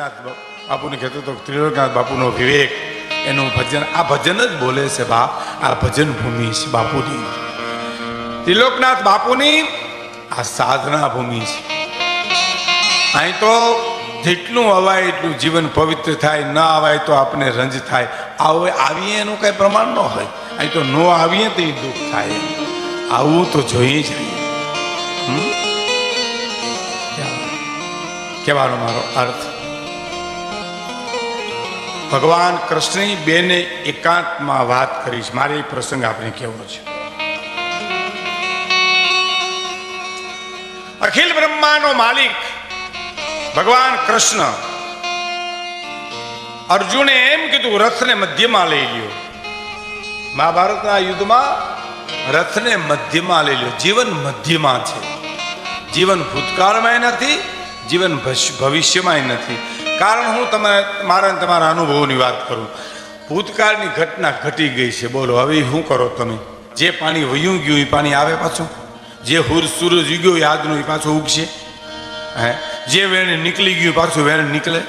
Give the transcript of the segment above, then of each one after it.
ત્રિલોકનાથ બાપુને કહેતો હતો, ત્રિલોકનાથ બાપુનો વિવેક. એનું ભજન, આ ભજન જ બોલે છે બા, આ ભજન ભૂમિ છે બાપુની. ત્રિલોકનાથ બાપુની આ સાધના ભૂમિ છે. અહીં તો જેટલું અવાય એટલું જીવન પવિત્ર થાય, ન આવાય તો આપણે રંજ થાય. આવો આવીએ એનું કઈ પ્રમાણ ન હોય. અહીં તો ન આવીએ તો દુઃખ થાય. આવું તો જોઈએ જ કહેવાનો મારો અર્થ? ભગવાન કૃષ્ણની બેને એકાંતમાં વાત કરીશ મારે એ પ્રસંગ આપણે કેવો છે. અખિલ બ્રહ્માનો માલિક ભગવાન કૃષ્ણ અર્જુને એમ કીધું, રથને મધ્યમાં લઈ લ્યો. મહાભારતના યુદ્ધમાં રથને મધ્યમાં લઈ લ્યો. જીવન મધ્યમાં છે. જીવન ભૂતકાળમાં નથી, જીવન ભવિષ્યમાં નથી. કારણ હું તમે મારા તમારા અનુભવોની વાત કરું. ભૂતકાળની ઘટના ઘટી ગઈ છે. બોલો, હવે શું કરો તમે? જે પાણી વયું ગયું એ પાણી આવે પાછું? જે હુર સૂરજ ઉગ્યો આજનો એ પાછું ઉગશે? હે? જે વેણ નીકળી ગયું પાછું વેણ નીકળે?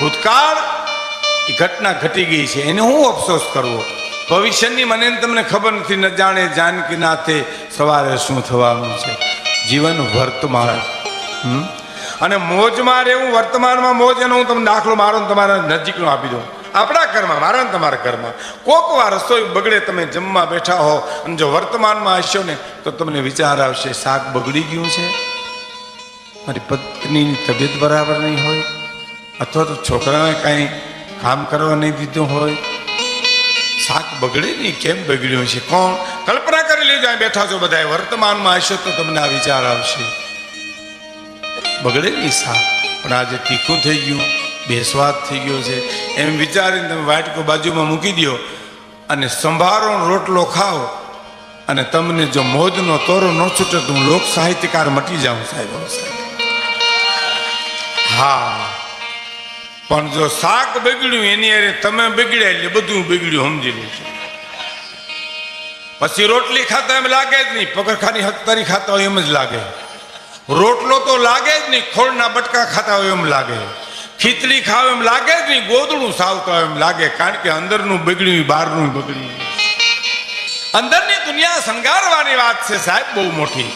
ભૂતકાળ એ ઘટના ઘટી ગઈ છે. એને હું અફસોસ કરવો? ભવિષ્યની મને તમને ખબર નથી, ન જાણે જાનકી નાથે સવારે શું થવાનું છે? જીવન વર્તમાન હમ? અને મોજમાં રહેવું, વર્તમાનમાં મોજ એનો હું તમને દાખલો મારો ને તમારા નજીકનો આપી દઉં. આપણા ઘરમાં, મારા ને તમારા ઘરમાં, કોક વાર રસોઈ બગડે તમે જમવા બેઠા હો અને જો વર્તમાનમાં હશો ને, તો તમને વિચાર આવશે, શાક બગડી ગયું છે? મારી પત્નીની તબિયત બરાબર નહીં હોય? અથવા તો છોકરાને કાંઈ કામ કરવા નહીં દીધું હોય? શાક બગડે નહીં, કેમ બગડ્યું છે? કોણ? કલ્પના કરી લેજો, અહીં બેઠા છો બધા વર્તમાનમાં હશો તો તમને આ વિચાર આવશે. બગડે નહીં શાક પણ આજે તીખું થઈ ગયું, બેસ્વાદ થઈ ગયો છે. એમ વિચારીને તમે વાટકો બાજુમાં મૂકી દો અને સંભારો રોટલો ખાઓ અને તમને જો મોજનો તોરો ન છૂટે તો હું લોક સાહિત્યકાર મટી જાઉં, સાહેબ સાહેબ. હા. પણ જો શાક બગડ્યું એની અરે તમે બગડ્યા એટલે બધું બગડ્યું, સમજી લો છો. પછી રોટલી ખાતા એમ લાગે જ નહીં. પગરખાની હકતારી ખાતા હોય એમ જ લાગે. રોટલો તો લાગે જ નહીં, ખોળના બટકા ખાતા હોય એમ લાગે. ખીચડી ખાવ એમ લાગે જ નહીં, ગોદડું સાવતા હોય એમ લાગે, કારણ કે અંદરનું બગડ્યું બહારનું બગડ્યું અંદરની દુનિયા શણગારવાની વાત છે સાહેબ, બહુ મોટી.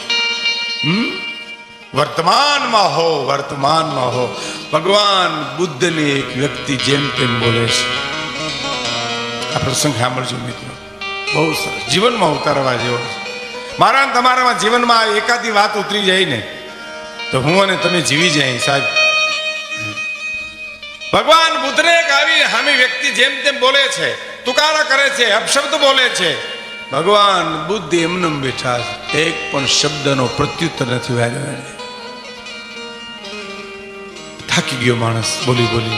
વર્તમાનમાં હો વર્તમાનમાં હો. ભગવાન બુદ્ધને એક વ્યક્તિ જેમ તેમ બોલે છે. આ પ્રસંગ સાંભળજો મિત્રો. બહુ સરસ. જીવનમાં ઉતારવા જેવો મારા તમારામાં જીવનમાં એકાદી વાત ઉતરી જાય ને તો હું અને તમે જીવી જાય સાહેબ. ભગવાન બુદ્ધને આવી હામી વ્યક્તિ જેમ તેમ બોલે છે, તુકારા કરે છે, અપશબ્દ બોલે છે. ભગવાન બુદ્ધ એમને બેઠા એક પણ શબ્દનો પ્રત્યુત્તર નથી વાર્યો થાકી ગયો માણસ, બોલી બોલી.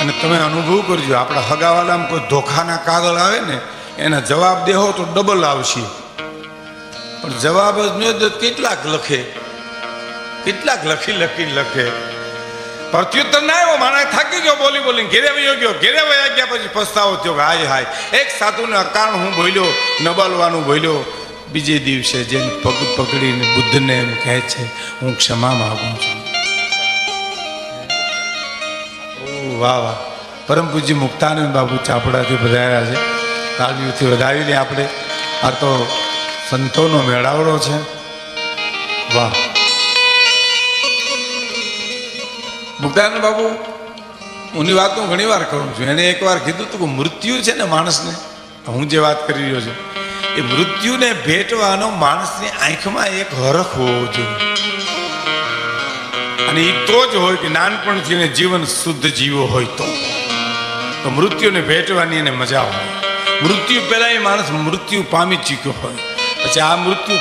અને તમે અનુભવ કરજો, આપણા હગાવાલામાં કોઈ ધોખાના કાગળ આવે ને, એના જવાબ દેહો તો ડબલ આવશે. પણ જવાબ જ ન કેટલાક લખે. કેટલાક લખી લખી લખે. પ્રત્યુત્તર ના આવ્યો, માણસ થાકી ગયો બોલી બોલીને ઘેરે વયો ગયો, ઘેરે વયા ગયા પછી પસ્તાવો થયો હાય હાય. એક સાધુને અકારણ હું બોલ્યો ન બોલવાનું બોલ્યો, બીજે દિવસે જેને પગ પકડીને બુદ્ધને એમ કહે છે, હું ક્ષમા માગું છું. વાહ વાહ. પરમ પૂજ્ય મુક્તાનંદ બાબુ ચાપડાથી વધાર્યા છે. તાળીઓથી વધાવીને આપણે, આ તો સંતોનો મેળાવડો છે. વાહ. મુક્તાનંદ બાબુ, ઉની વાત હું ઘણી વાર કરું છું. એને એકવાર કીધું હતું કે મૃત્યુ છે ને માણસને? હું જે વાત કરી રહ્યો છું, એ મૃત્યુને ભેટવાનો માણસની આંખમાં એક હરખ હોવો જોઈએ. અને એ તો જ હોય કે નાનપણથી જીવન શુદ્ધ જીવો હોય તો. તો મૃત્યુને ભેટવાની એને મજા હોય. મૃત્યુ પહેલાં એ માણસ મૃત્યુ પામી ચૂક્યો હોય. પછી આ મૃત્યુ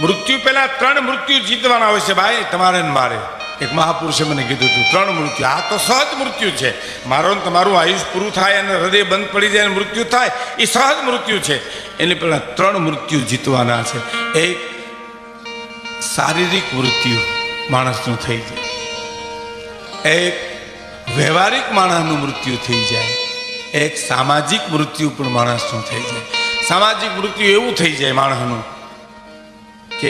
મૃત્યુ પહેલાં ત્રણ મૃત્યુ જીતવાના હોય છે, ભાઈ, તમારે ને મારે. એક મહાપુરુષે મને કીધું હતું, ત્રણ મૃત્યુ. આ તો સહજ મૃત્યુ છે. મારો તમારું આયુષ પૂરું થાય અને હૃદય બંધ પડી જાય અને મૃત્યુ થાય, એ સહજ મૃત્યુ છે. એને પહેલા ત્રણ મૃત્યુ જીતવાના છે. એક શારીરિક મૃત્યુ માણસનું થઈ જાય. એક વ્યવહારિક માણસનું મૃત્યુ થઈ જાય. એક સામાજિક મૃત્યુ પણ માણસનું થઈ જાય. સામાજિક મૃત્યુ એવું થઈ જાય માણસનું કે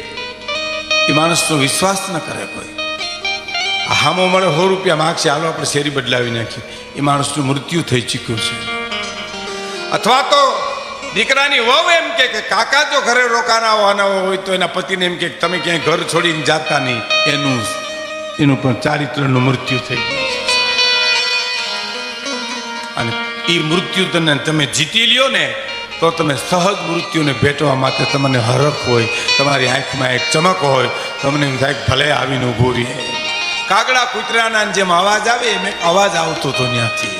એ માણસનો વિશ્વાસ ન કરે કોઈ. હામો મળે, સો રૂપિયા માગશે, હાલો આપણે શેરી બદલાવી નાખીએ. એ માણસનું મૃત્યુ થઈ ચૂક્યું છે. અથવા તો દીકરાની વહુ એમ કે કાકા, જો ઘરે રોકાના હોવાના હોય તો એના પતિને એમ કે, તમે ક્યાંય ઘર છોડીને જાતા નહીં. એનું એનું પણ ચારિત્રનું મૃત્યુ થઈ ગયું. અને એ મૃત્યુ તને, તમે જીતી લ્યો ને, તો તમે સહજ મૃત્યુને ભેટવા માટે તમને હરખ હોય, તમારી આંખમાં એક ચમક હોય, તમને એમ થાય ભલે આવીને ઊભું રહે. કાગડા કૂતરાના જેમ અવાજ આવે, એમ અવાજ આવતો હતો ત્યાંથી.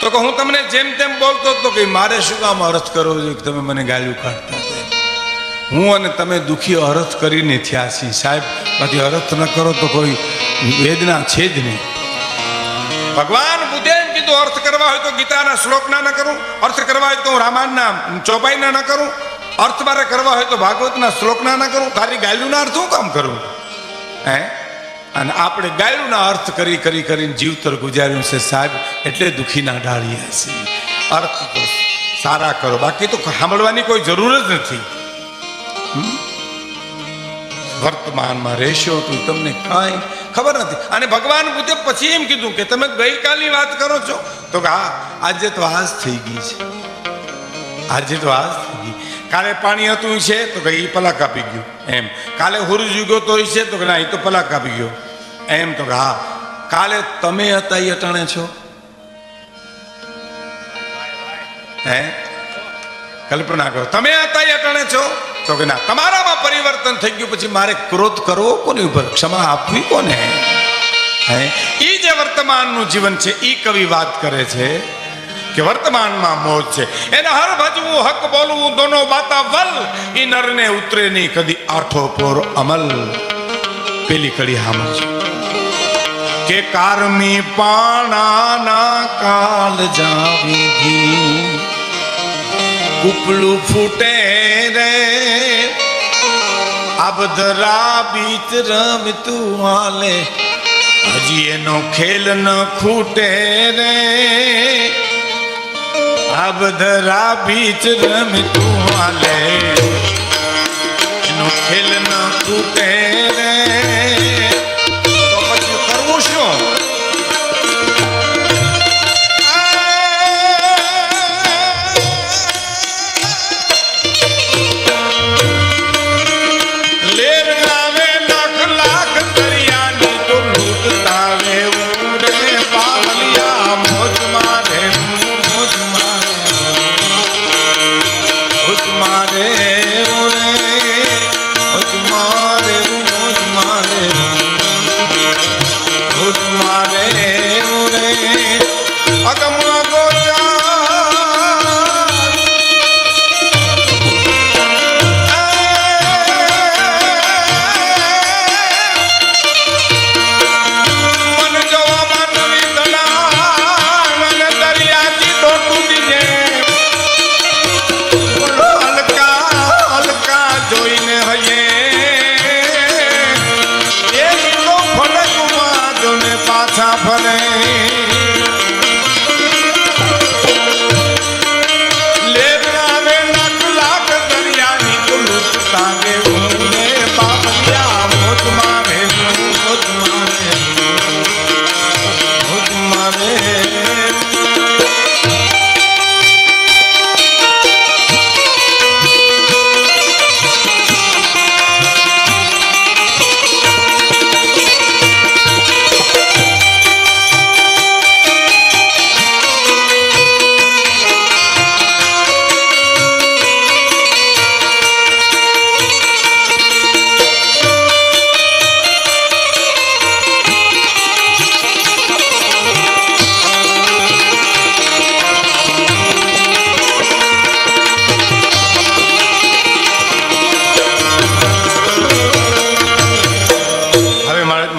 તો કે હું તમને જેમ તેમ બોલતો હતો કે મારે શું કામ અર્થ કરવો જોઈએ કે તમે મને ગાળ્યું કાઢતા હું અને તમે દુઃખી અર્થ કરીને થયા છીએ. સાહેબ, બાકી અર્થ ન કરો તો કોઈ વેદના છે જ નહીં. ભગવાન બુદ્ધે એમ કીધું, અર્થ કરવા હોય તો ગીતાના શ્લોકના ન કરું, અર્થ કરવા હોય તો હું રામાયણના ચોપાઈના ન કરું, અર્થ મારે કરવા હોય તો ભાગવતના શ્લોકના ન કરું, તારી ગાયલુના અર્થ હું કામ કરું? હે? અને આપણે ગાયલુના અર્થ કરી કરી કરીને જીવતર ગુજાર્યું છે સાહેબ, એટલે દુખીના ડાળીએ છીએ. અર્થ તો સારા કરો. બાકી તો સાંભળવાની કોઈ જરૂર જ નથી. વર્તમાનમાં રહેશો તો તમને કાંઈ ખબર નથી. અને ભગવાન બુદ્ધે પછી એમ કીધું કે તમે ગઈકાલની વાત કરો છો. તો કે હા, આજે તો આજ થઈ ગઈ છે. આજે તો આજ થઈ ગઈ. કાલે પાણી હતું છે તો કે એ પલા આપી ગયું. એમ. કાલે હુરુજ ઉગ્યો તો છે તો કે ના એ તો પલા આપી ગયો. એમ તો કે હા. કાલે તમે હતા એ અટાણે છો? હે? કલ્પના કરો. તમે હતા એ અટાણે છો? તો કે ના. તમારામાં પરિવર્તન થઈ ગયું, પછી મારે ક્રોધ કરવો કોની ઉપર? ક્ષમા આપવી કોને? હે? એ જે વર્તમાનનું જીવન છે એ કવિ વાત કરે છે કે વર્તમાનમાં મોજ છે. એને હર ભજવું, હક બોલવું, દોનો બાતા વલ. ઈ નરને ઉતરે નહીં કદી આઠો પોર અમલ. પેલી કડી હામજ કે કારમી પાણાના કાલ જાવી કુપલું ફૂટે રે. અબધરા બીચ રમતું હાલે. હજી એનો ખેલ ન ખૂટે રે. અબધરા બીચ રમતું હાલે. એનો ખેલ ન ખૂટે રે.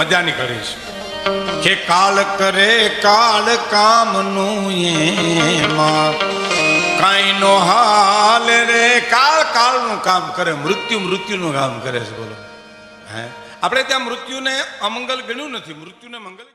મજાની કરીશ. કે કાલ કરે કાળ કામનું એમાં કાંઈ નો હાલ રે, કાળ કાળનું કામ કરે, મૃત્યુ મૃત્યુનું કામ કરે છે બોલો. હે? આપણે ત્યાં મૃત્યુને અમંગલ ગણ્યું નથી, મૃત્યુને મંગલ